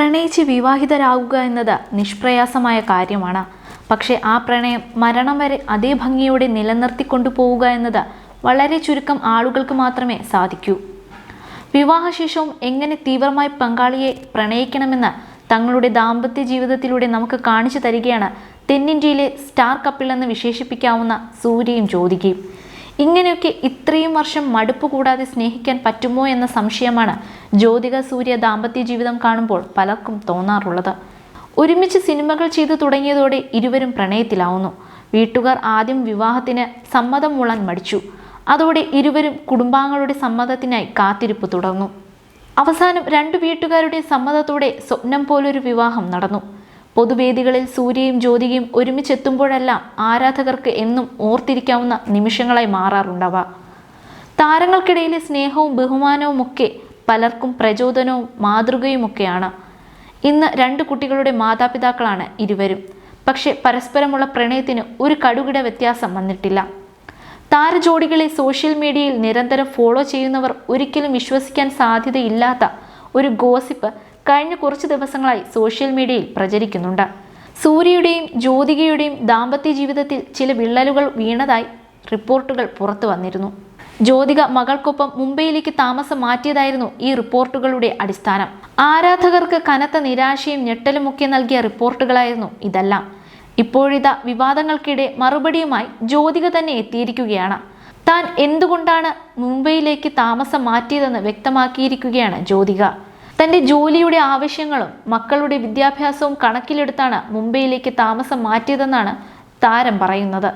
പ്രണയിച്ച് വിവാഹിതരാകുക എന്നത് നിഷ്പ്രയാസമായ കാര്യമാണ്. പക്ഷേ ആ പ്രണയം മരണം വരെ അതേ ഭംഗിയോടെ നിലനിർത്തിക്കൊണ്ടു പോവുക എന്നത് വളരെ ചുരുക്കം ആളുകൾക്ക് മാത്രമേ സാധിക്കൂ. വിവാഹശേഷവും എങ്ങനെ തീവ്രമായി പങ്കാളിയെ പ്രണയിക്കണമെന്ന് തങ്ങളുടെ ദാമ്പത്യ ജീവിതത്തിലൂടെ നമുക്ക് കാണിച്ചു തരികയാണ് തെന്നിന്ത്യയിലെ സ്റ്റാർ കപ്പിൾ എന്ന് വിശേഷിപ്പിക്കാവുന്ന സൂര്യയും ജ്യോതികയും. ഇങ്ങനെയൊക്കെ ഇത്രയും വർഷം മടുപ്പ് കൂടാതെ സ്നേഹിക്കാൻ പറ്റുമോ എന്ന സംശയമാണ് ജ്യോതിക സൂര്യ ദാമ്പത്യ ജീവിതം കാണുമ്പോൾ പലർക്കും തോന്നാറുള്ളത്. ഒരുമിച്ച് സിനിമകൾ ചെയ്തു തുടങ്ങിയതോടെ ഇരുവരും പ്രണയത്തിലാവുന്നു. വീട്ടുകാർ ആദ്യം വിവാഹത്തിന് സമ്മതം മൂളാൻ മടിച്ചു. അതോടെ ഇരുവരും കുടുംബാംഗങ്ങളുടെ സമ്മതത്തിനായി കാത്തിരിപ്പ് തുടർന്നു. അവസാനം രണ്ടു വീട്ടുകാരുടെ സമ്മതത്തോടെ സ്വപ്നം പോലൊരു വിവാഹം നടന്നു. പൊതുവേദികളിൽ സൂര്യയും ജ്യോതികയും ഒരുമിച്ചെത്തുമ്പോഴെല്ലാം ആരാധകർക്ക് എന്നും ഓർത്തിരിക്കാവുന്ന നിമിഷങ്ങളായി മാറാറുണ്ടവ. താരങ്ങൾക്കിടയിലെ സ്നേഹവും ബഹുമാനവുമൊക്കെ പലർക്കും പ്രചോദനവും മാതൃകയുമൊക്കെയാണ്. ഇന്ന് രണ്ട് കുട്ടികളുടെ മാതാപിതാക്കളാണ് ഇരുവരും. പക്ഷേ പരസ്പരമുള്ള പ്രണയത്തിന് ഒരു കടുകിട വ്യത്യാസം വന്നിട്ടില്ല. താരജോഡികളെ സോഷ്യൽ മീഡിയയിൽ നിരന്തരം ഫോളോ ചെയ്യുന്നവർ ഒരിക്കലും വിശ്വസിക്കാൻ സാധ്യതയില്ലാത്ത ഒരു ഗോസിപ്പ് കഴിഞ്ഞ കുറച്ച് ദിവസങ്ങളായി സോഷ്യൽ മീഡിയയിൽ പ്രചരിക്കുന്നുണ്ട്. സൂര്യയുടെയും ജ്യോതികയുടെയും ദാമ്പത്യ ജീവിതത്തിൽ ചില വിള്ളലുകൾ വീണതായി റിപ്പോർട്ടുകൾ പുറത്തു വന്നിരുന്നു. ജ്യോതിക മകൾക്കൊപ്പം മുംബൈയിലേക്ക് താമസം മാറ്റിയതായിരുന്നു ഈ റിപ്പോർട്ടുകളുടെ അടിസ്ഥാനം. ആരാധകർക്ക് കനത്ത നിരാശയും ഞെട്ടലുമൊക്കെ നൽകിയ റിപ്പോർട്ടുകളായിരുന്നു ഇതെല്ലാം. ഇപ്പോഴിതാ വിവാദങ്ങൾക്കിടെ മറുപടിയുമായി ജ്യോതിക തന്നെ എത്തിയിരിക്കുകയാണ്. താൻ എന്തുകൊണ്ടാണ് മുംബൈയിലേക്ക് താമസം മാറ്റിയതെന്ന് വ്യക്തമാക്കിയിരിക്കുകയാണ് ജ്യോതിക. തന്റെ ജോലിയുടെ ആവശ്യങ്ങളും മക്കളുടെ വിദ്യാഭ്യാസവും കണക്കിലെടുത്താണ് മുംബൈയിലേക്ക് താമസം മാറ്റിയതെന്നാണ് താരം പറയുന്നത്.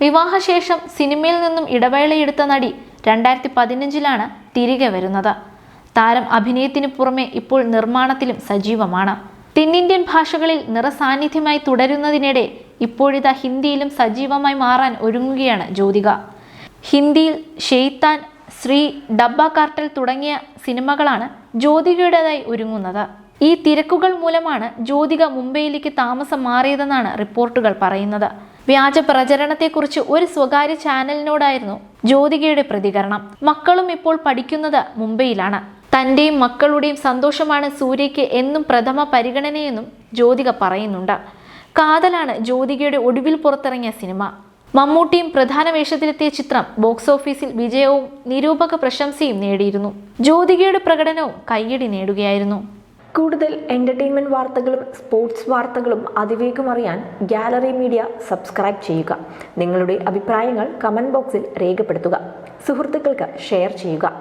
വിവാഹശേഷം സിനിമയിൽ നിന്നും ഇടവേളയെടുത്ത നടി രണ്ടായിരത്തി പതിനഞ്ചിലാണ് തിരികെ വരുന്നത്. താരം അഭിനയത്തിന് പുറമെ ഇപ്പോൾ നിർമ്മാണത്തിലും സജീവമാണ്. തെന്നിന്ത്യൻ ഭാഷകളിൽ നിറസാന്നിധ്യമായി തുടരുന്നതിനിടെ ഇപ്പോഴിതാ ഹിന്ദിയിലും സജീവമായി മാറാൻ ഒരുങ്ങുകയാണ് ജ്യോതിക. ഹിന്ദിയിൽ ഷെയ്ത്താൻ ശ്രീ ഡബ്ബ കാർട്ടൽ തുടങ്ങിയ സിനിമകളാണ് ജ്യോതികയുടേതായി ഒരുങ്ങുന്നത്. ഈ തിരക്കുകൾ മൂലമാണ് ജ്യോതിക മുംബൈയിലേക്ക് താമസം മാറിയതെന്നാണ് റിപ്പോർട്ടുകൾ പറയുന്നത്. വ്യാജ പ്രചരണത്തെക്കുറിച്ച് ഒരു സ്വകാര്യ ചാനലിനോടായിരുന്നു ജ്യോതികയുടെ പ്രതികരണം. മക്കളും ഇപ്പോൾ പഠിക്കുന്നത് മുംബൈയിലാണ്. തന്റെയും മക്കളുടെയും സന്തോഷമാണ് സൂര്യയ്ക്ക് എന്നും പ്രഥമ പരിഗണനയെന്നും ജ്യോതിക പറയുന്നുണ്ട്. കാതലാണ് ജ്യോതികയുടെ ഒടുവിൽ പുറത്തിറങ്ങിയ സിനിമ. മമ്മൂട്ടിയും പ്രധാന വേഷത്തിലെത്തിയ ചിത്രം ബോക്സ് ഓഫീസിൽ വിജയവും നിരൂപക പ്രശംസയും നേടിയിരുന്നു. ജ്യോതികയുടെ പ്രകടനവും കയ്യടി നേടുകയായിരുന്നു. കൂടുതൽ എന്റർടൈൻമെന്റ് വാർത്തകളും സ്പോർട്സ് വാർത്തകളും അതിവേഗം അറിയാൻ ഗാലറി മീഡിയ സബ്സ്ക്രൈബ് ചെയ്യുക. നിങ്ങളുടെ അഭിപ്രായങ്ങൾ കമന്റ് ബോക്സിൽ രേഖപ്പെടുത്തുക. സുഹൃത്തുക്കൾക്ക് ഷെയർ ചെയ്യുക.